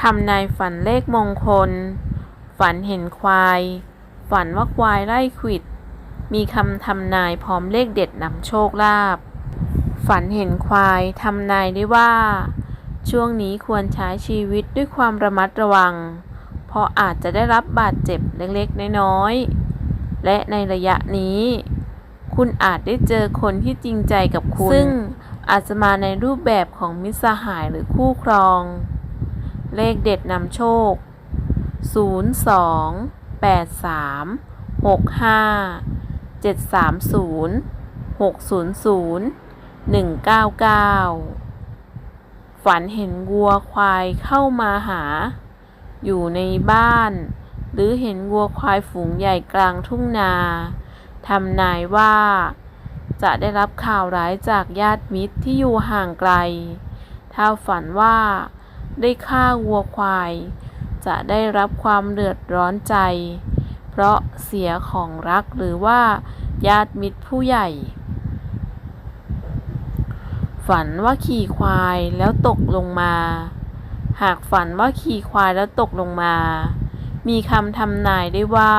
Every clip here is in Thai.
ทำนายฝันเลขมงคล ฝันเห็นควาย ฝันว่าควายไล่ขิด มีคำทำนายพร้อมเลขเด็ดนำโชคลาภ ฝันเห็นควายทำนายได้ว่า ช่วงนี้ควรใช้ชีวิตด้วยความระมัดระวัง เพราะอาจจะได้รับบาดเจ็บเล็กๆ น้อยๆ และในระยะนี้ คุณอาจได้เจอคนที่จริงใจกับคุณ ซึ่งอาจจะมาในรูปแบบของมิตรสหายหรือคู่ครอง เลขเด็ดนำโชค 02 83 65 730 600 199 ฝันเห็นวัวควายเข้ามาหา อยู่ในบ้าน หรือเห็นวัวควายฝูงใหญ่กลางทุ่งนาทำนายว่า จะได้รับข่าวร้ายจากญาติมิตรที่อยู่ห่างไกล ถ้าฝันว่า ได้ฆ่าวัวควาย จะได้รับความเดือดร้อนใจ เพราะเสียของรักหรือว่าญาติมิตรผู้ใหญ่ ฝันว่าขี่ควายแล้วตกลงมา หากฝันว่าขี่ควายแล้วตกลงมา มีคำทำนายได้ว่า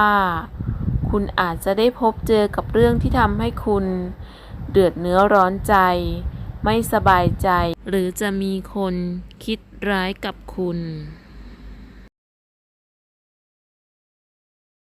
คุณอาจจะได้พบเจอกับเรื่องที่ทำให้คุณ เดือดเนื้อร้อนใจ ไม่สบายใจ หรือจะมีคนคิดร้ายกับคุณ